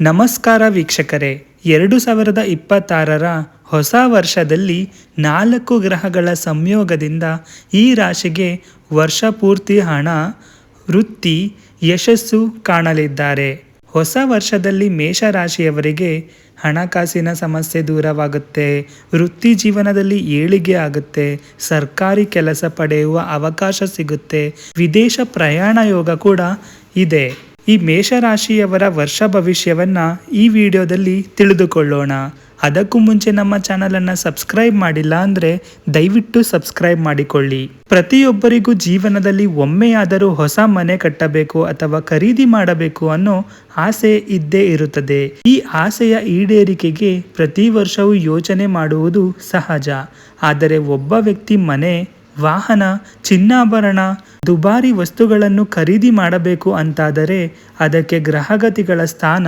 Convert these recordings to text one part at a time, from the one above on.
ನಮಸ್ಕಾರ ವೀಕ್ಷಕರೇ, ಎರಡು ಸಾವಿರದ ಇಪ್ಪತ್ತಾರರ ಹೊಸ ವರ್ಷದಲ್ಲಿ ನಾಲ್ಕು ಗ್ರಹಗಳ ಸಂಯೋಗದಿಂದ ಈ ರಾಶಿಗೆ ವರ್ಷ ಪೂರ್ತಿ ಹಣ, ವೃತ್ತಿ, ಯಶಸ್ಸು ಕಾಣಲಿದ್ದಾರೆ. ಹೊಸ ವರ್ಷದಲ್ಲಿ ಮೇಷರಾಶಿಯವರಿಗೆ ಹಣಕಾಸಿನ ಸಮಸ್ಯೆ ದೂರವಾಗುತ್ತೆ, ವೃತ್ತಿ ಜೀವನದಲ್ಲಿ ಏಳಿಗೆ ಆಗುತ್ತೆ, ಸರ್ಕಾರಿ ಕೆಲಸ ಪಡೆಯುವ ಅವಕಾಶ ಸಿಗುತ್ತೆ, ವಿದೇಶ ಪ್ರಯಾಣ ಯೋಗ ಕೂಡ ಇದೆ. ಈ ಮೇಷರಾಶಿಯವರ ವರ್ಷ ಭವಿಷ್ಯವನ್ನು ಈ ವಿಡಿಯೋದಲ್ಲಿ ತಿಳಿದುಕೊಳ್ಳೋಣ. ಅದಕ್ಕೂ ಮುಂಚೆ ನಮ್ಮ ಚಾನಲನ್ನು ಸಬ್ಸ್ಕ್ರೈಬ್ ಮಾಡಿಲ್ಲ ಅಂದರೆ ದಯವಿಟ್ಟು ಸಬ್ಸ್ಕ್ರೈಬ್ ಮಾಡಿಕೊಳ್ಳಿ. ಪ್ರತಿಯೊಬ್ಬರಿಗೂ ಜೀವನದಲ್ಲಿ ಒಮ್ಮೆಯಾದರೂ ಹೊಸ ಮನೆ ಕಟ್ಟಬೇಕು ಅಥವಾ ಖರೀದಿ ಮಾಡಬೇಕು ಅನ್ನೋ ಆಸೆ ಇದ್ದೇ ಇರುತ್ತದೆ. ಈ ಆಸೆಯ ಈಡೇರಿಕೆಗೆ ಪ್ರತಿ ವರ್ಷವೂ ಯೋಚನೆ ಮಾಡುವುದು ಸಹಜ. ಆದರೆ ಒಬ್ಬ ವ್ಯಕ್ತಿ ಮನೆ, ವಾಹನ, ಚಿನ್ನಾಭರಣ ದುಬಾರಿ ವಸ್ತುಗಳನ್ನು ಖರೀದಿ ಮಾಡಬೇಕು ಅಂತಾದರೆ ಅದಕ್ಕೆ ಗ್ರಹಗತಿಗಳ ಸ್ಥಾನ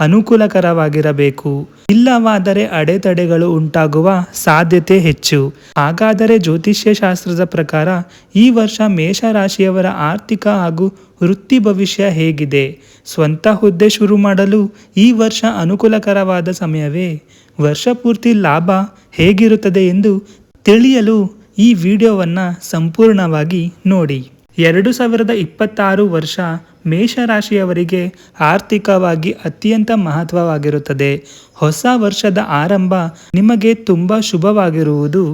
ಅನುಕೂಲಕರವಾಗಿರಬೇಕು. ಇಲ್ಲವಾದರೆ ಅಡೆತಡೆಗಳು ಉಂಟಾಗುವ ಸಾಧ್ಯತೆ ಹೆಚ್ಚು. ಹಾಗಾದರೆ ಜ್ಯೋತಿಷ್ಯ ಶಾಸ್ತ್ರದ ಪ್ರಕಾರ ಈ ವರ್ಷ ಮೇಷರಾಶಿಯವರ ಆರ್ಥಿಕ ಹಾಗೂ ವೃತ್ತಿ ಭವಿಷ್ಯ ಹೇಗಿದೆ? ಸ್ವಂತ ಹುದ್ದೆ ಶುರು ಮಾಡಲು ಈ ವರ್ಷ ಅನುಕೂಲಕರವಾದ ಸಮಯವೇ? ವರ್ಷ ಪೂರ್ತಿ ಲಾಭ ಹೇಗಿರುತ್ತದೆ ಎಂದು ತಿಳಿಯಲು ಈ ವಿಡಿಯೋವನ್ನು ಸಂಪೂರ್ಣವಾಗಿ ನೋಡಿ. ಎರಡು ಸಾವಿರದ ಇಪ್ಪತ್ತಾರು ವರ್ಷ ಮೇಷರಾಶಿಯವರಿಗೆ ಆರ್ಥಿಕವಾಗಿ ಅತ್ಯಂತ ಮಹತ್ವವಾಗಿರುತ್ತದೆ. ಹೊಸ ವರ್ಷದ ಆರಂಭ ನಿಮಗೆ ತುಂಬ ಶುಭವಾಗಿರುವುದು.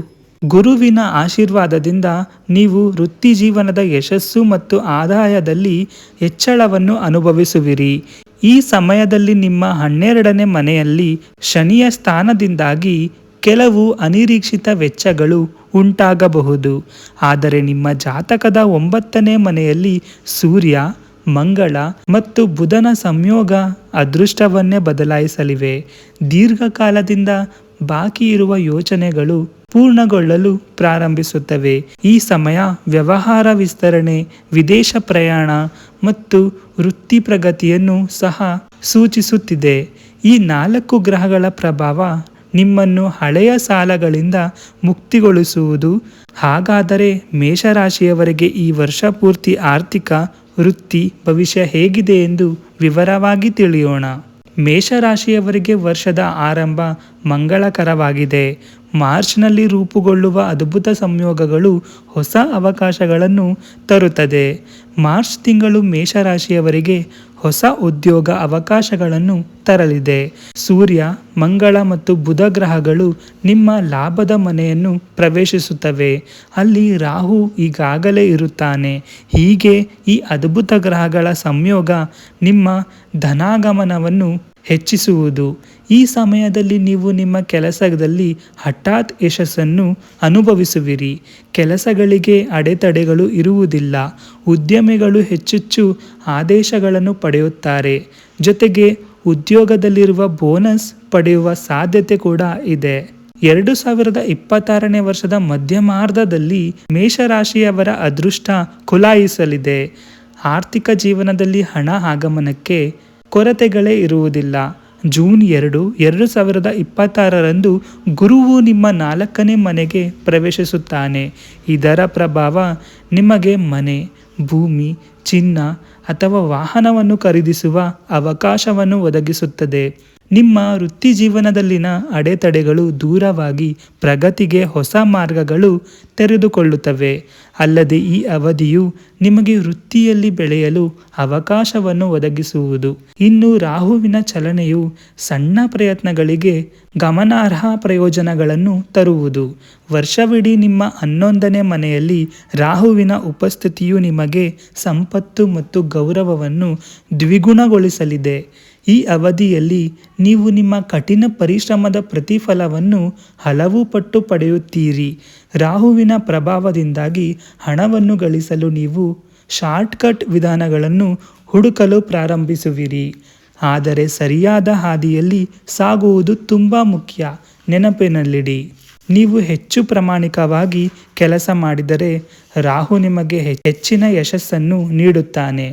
ಗುರುವಿನ ಆಶೀರ್ವಾದದಿಂದ ನೀವು ವೃತ್ತಿ ಜೀವನದ ಯಶಸ್ಸು ಮತ್ತು ಆದಾಯದಲ್ಲಿ ಹೆಚ್ಚಳವನ್ನು ಅನುಭವಿಸುವಿರಿ. ಈ ಸಮಯದಲ್ಲಿ ನಿಮ್ಮ ಹನ್ನೆರಡನೇ ಮನೆಯಲ್ಲಿ ಶನಿಯ ಸ್ಥಾನದಿಂದಾಗಿ ಕೆಲವು ಅನಿರೀಕ್ಷಿತ ವೆಚ್ಚಗಳು ಉಂಟಾಗಬಹುದು. ಆದರೆ ನಿಮ್ಮ ಜಾತಕದ ಒಂಬತ್ತನೇ ಮನೆಯಲ್ಲಿ ಸೂರ್ಯ, ಮಂಗಳ ಮತ್ತು ಬುಧನ ಸಂಯೋಗ ಅದೃಷ್ಟವನ್ನೇ ಬದಲಾಯಿಸಲಿವೆ. ದೀರ್ಘಕಾಲದಿಂದ ಬಾಕಿ ಇರುವ ಯೋಚನೆಗಳು ಪೂರ್ಣಗೊಳ್ಳಲು ಪ್ರಾರಂಭಿಸುತ್ತವೆ. ಈ ಸಮಯ ವ್ಯವಹಾರ ವಿಸ್ತರಣೆ, ವಿದೇಶ ಪ್ರಯಾಣ ಮತ್ತು ವೃತ್ತಿ ಪ್ರಗತಿಯನ್ನು ಸಹ ಸೂಚಿಸುತ್ತಿದೆ. ಈ ನಾಲ್ಕು ಗ್ರಹಗಳ ಪ್ರಭಾವ ನಿಮ್ಮನ್ನು ಹಳೆಯ ಸಾಲಗಳಿಂದ ಮುಕ್ತಿಗೊಳಿಸುವುದು. ಹಾಗಾದರೆ ಮೇಷರಾಶಿಯವರಿಗೆ ಈ ವರ್ಷ ಪೂರ್ತಿ ಆರ್ಥಿಕ ವೃತ್ತಿ ಭವಿಷ್ಯ ಹೇಗಿದೆ ಎಂದು ವಿವರವಾಗಿ ತಿಳಿಯೋಣ. ಮೇಷರಾಶಿಯವರಿಗೆ ವರ್ಷದ ಆರಂಭ ಮಂಗಳಕರವಾಗಿದೆ. ಮಾರ್ಚ್ನಲ್ಲಿ ರೂಪುಗೊಳ್ಳುವ ಅದ್ಭುತ ಸಂಯೋಗಗಳು ಹೊಸ ಅವಕಾಶಗಳನ್ನು ತರುತ್ತದೆ. ಮಾರ್ಚ್ ತಿಂಗಳು ಮೇಷರಾಶಿಯವರಿಗೆ ಹೊಸ ಉದ್ಯೋಗ ಅವಕಾಶಗಳನ್ನು ತರಲಿದೆ. ಸೂರ್ಯ, ಮಂಗಳ ಮತ್ತು ಬುಧ ಗ್ರಹಗಳು ನಿಮ್ಮ ಲಾಭದ ಮನೆಯನ್ನು ಪ್ರವೇಶಿಸುತ್ತವೆ. ಅಲ್ಲಿ ರಾಹು ಈಗಾಗಲೇ ಇರುತ್ತಾನೆ. ಹೀಗೆ ಈ ಅದ್ಭುತ ಗ್ರಹಗಳ ಸಂಯೋಗ ನಿಮ್ಮ ಧನಾಗಮನವನ್ನು ಹೆಚ್ಚಿಸುವುದು. ಈ ಸಮಯದಲ್ಲಿ ನೀವು ನಿಮ್ಮ ಕೆಲಸದಲ್ಲಿ ಹಠಾತ್ ಯಶಸ್ಸನ್ನು ಅನುಭವಿಸುವಿರಿ. ಕೆಲಸಗಳಿಗೆ ಅಡೆತಡೆಗಳು ಇರುವುದಿಲ್ಲ. ಉದ್ಯಮಿಗಳು ಹೆಚ್ಚೆಚ್ಚು ಆದೇಶಗಳನ್ನು ಪಡೆಯುತ್ತಾರೆ. ಜೊತೆಗೆ ಉದ್ಯೋಗದಲ್ಲಿರುವ ಬೋನಸ್ ಪಡೆಯುವ ಸಾಧ್ಯತೆ ಕೂಡ ಇದೆ. ಎರಡು ಸಾವಿರದ ಇಪ್ಪತ್ತಾರನೇ ವರ್ಷದ ಮಧ್ಯಮಾರ್ಧದಲ್ಲಿ ಮೇಷರಾಶಿಯವರ ಅದೃಷ್ಟ ಕುಲಾಯಿಸಲಿದೆ. ಆರ್ಥಿಕ ಜೀವನದಲ್ಲಿ ಹಣ ಆಗಮನಕ್ಕೆ ಕೊರತೆಗಳೇ ಇರುವುದಿಲ್ಲ. ಜೂನ್ ಎರಡು ಎರಡು ಸಾವಿರದ ಇಪ್ಪತ್ತಾರರಂದು ಗುರುವು ನಿಮ್ಮ ನಾಲ್ಕನೇ ಮನೆಗೆ ಪ್ರವೇಶಿಸುತ್ತಾನೆ. ಇದರ ಪ್ರಭಾವ ನಿಮಗೆ ಮನೆ, ಭೂಮಿ, ಚಿನ್ನ ಅಥವಾ ವಾಹನವನ್ನು ಖರೀದಿಸುವ ಅವಕಾಶವನ್ನು ಒದಗಿಸುತ್ತದೆ. ನಿಮ್ಮ ವೃತ್ತಿ ಜೀವನದಲ್ಲಿನ ಅಡೆತಡೆಗಳು ದೂರವಾಗಿ ಪ್ರಗತಿಗೆ ಹೊಸ ಮಾರ್ಗಗಳು ತೆರೆದುಕೊಳ್ಳುತ್ತವೆ. ಅಲ್ಲದೆ ಈ ಅವಧಿಯು ನಿಮಗೆ ವೃತ್ತಿಯಲ್ಲಿ ಬೆಳೆಯಲು ಅವಕಾಶವನ್ನು ಒದಗಿಸುವುದು. ಇನ್ನು ರಾಹುವಿನ ಚಲನೆಯು ಸಣ್ಣ ಪ್ರಯತ್ನಗಳಿಗೆ ಗಮನಾರ್ಹ ಪ್ರಯೋಜನಗಳನ್ನು ತರುವುದು. ವರ್ಷವಿಡೀ ನಿಮ್ಮ ಹನ್ನೊಂದನೇ ಮನೆಯಲ್ಲಿ ರಾಹುವಿನ ಉಪಸ್ಥಿತಿಯು ನಿಮಗೆ ಸಂಪತ್ತು ಮತ್ತು ಗೌರವವನ್ನು ದ್ವಿಗುಣಗೊಳಿಸಲಿದೆ. ಈ ಅವಧಿಯಲ್ಲಿ ನೀವು ನಿಮ್ಮ ಕಠಿಣ ಪರಿಶ್ರಮದ ಪ್ರತಿಫಲವನ್ನು ಹಲವು ಪಟ್ಟು ಪಡೆಯುತ್ತೀರಿ. ರಾಹುವಿನ ಪ್ರಭಾವದಿಂದಾಗಿ ಹಣವನ್ನು ಗಳಿಸಲು ನೀವು ಶಾರ್ಟ್ಕಟ್ ವಿಧಾನಗಳನ್ನು ಹುಡುಕಲು ಪ್ರಾರಂಭಿಸುವಿರಿ. ಆದರೆ ಸರಿಯಾದ ಹಾದಿಯಲ್ಲಿ ಸಾಗುವುದು ತುಂಬ ಮುಖ್ಯ. ನೆನಪಿನಲ್ಲಿಡಿ, ನೀವು ಹೆಚ್ಚು ಪ್ರಾಮಾಣಿಕವಾಗಿ ಕೆಲಸ ಮಾಡಿದರೆ ರಾಹು ನಿಮಗೆ ಹೆಚ್ಚಿನ ಯಶಸ್ಸನ್ನು ನೀಡುತ್ತಾನೆ.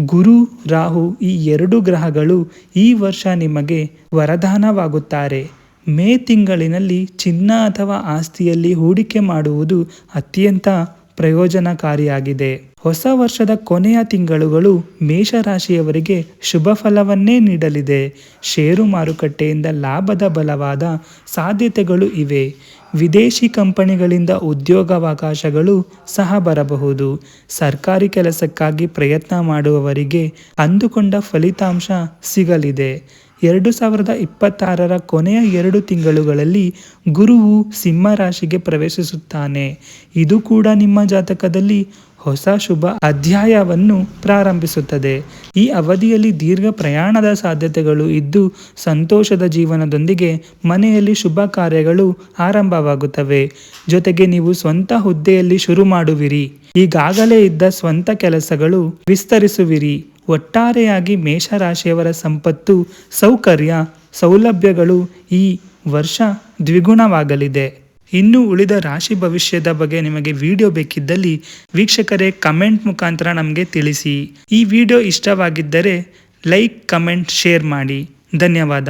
ಗುರು, ರಾಹು ಈ ಎರಡು ಗ್ರಹಗಳು ಈ ವರ್ಷ ನಿಮಗೆ ವರದಾನವಾಗುತ್ತಾರೆ. ಮೇ ತಿಂಗಳಿನಲ್ಲಿ ಚಿನ್ನ ಅಥವಾ ಆಸ್ತಿಯಲ್ಲಿ ಹೂಡಿಕೆ ಮಾಡುವುದು ಅತ್ಯಂತ ಪ್ರಯೋಜನಕಾರಿಯಾಗಿದೆ. ಹೊಸ ವರ್ಷದ ಕೊನೆಯ ತಿಂಗಳುಗಳು ಮೇಷರಾಶಿಯವರಿಗೆ ಶುಭ ಫಲವನ್ನೇ ನೀಡಲಿದೆ. ಷೇರು ಮಾರುಕಟ್ಟೆಯಿಂದ ಲಾಭದ ಬಲವಾದ ಸಾಧ್ಯತೆಗಳು ಇವೆ. ವಿದೇಶಿ ಕಂಪನಿಗಳಿಂದ ಉದ್ಯೋಗಾವಕಾಶಗಳು ಸಹ ಬರಬಹುದು. ಸರ್ಕಾರಿ ಕೆಲಸಕ್ಕಾಗಿ ಪ್ರಯತ್ನ ಮಾಡುವವರಿಗೆ ಅಂದುಕೊಂಡ ಫಲಿತಾಂಶ ಸಿಗಲಿದೆ. ಎರಡು ಸಾವಿರದ ಇಪ್ಪತ್ತಾರರ ಕೊನೆಯ ಎರಡು ತಿಂಗಳುಗಳಲ್ಲಿ ಗುರುವು ಸಿಂಹ ರಾಶಿಗೆ ಪ್ರವೇಶಿಸುತ್ತಾನೆ. ಇದು ಕೂಡ ನಿಮ್ಮ ಜಾತಕದಲ್ಲಿ ಹೊಸ ಶುಭ ಅಧ್ಯಾಯವನ್ನು ಪ್ರಾರಂಭಿಸುತ್ತದೆ. ಈ ಅವಧಿಯಲ್ಲಿ ದೀರ್ಘ ಪ್ರಯಾಣದ ಸಾಧ್ಯತೆಗಳು ಇದ್ದು, ಸಂತೋಷದ ಜೀವನದೊಂದಿಗೆ ಮನೆಯಲ್ಲಿ ಶುಭ ಕಾರ್ಯಗಳು ಆರಂಭವಾಗುತ್ತವೆ. ಜೊತೆಗೆ ನೀವು ಸ್ವಂತ ಹುದ್ದೆಯಲ್ಲಿ ಶುರು ಮಾಡುವಿರಿ. ಈಗಾಗಲೇ ಇದ್ದ ಸ್ವಂತ ಕೆಲಸಗಳು ವಿಸ್ತರಿಸುವಿರಿ. ಒಟ್ಟಾರೆಯಾಗಿ ಮೇಷರಾಶಿಯವರ ಸಂಪತ್ತು, ಸೌಕರ್ಯ, ಸೌಲಭ್ಯಗಳು ಈ ವರ್ಷ ದ್ವಿಗುಣವಾಗಲಿದೆ. ಇನ್ನು ಉಳಿದ ರಾಶಿ ಭವಿಷ್ಯದ ಬಗ್ಗೆ ನಿಮಗೆ ವಿಡಿಯೋ ಬೇಕಿದ್ದಲ್ಲಿ ವೀಕ್ಷಕರೇ ಕಮೆಂಟ್ ಮುಖಾಂತರ ನಮಗೆ ತಿಳಿಸಿ. ಈ ವಿಡಿಯೋ ಇಷ್ಟವಾಗಿದ್ದರೆ ಲೈಕ್ ಕಮೆಂಟ್ ಶೇರ್ ಮಾಡಿ. ಧನ್ಯವಾದ.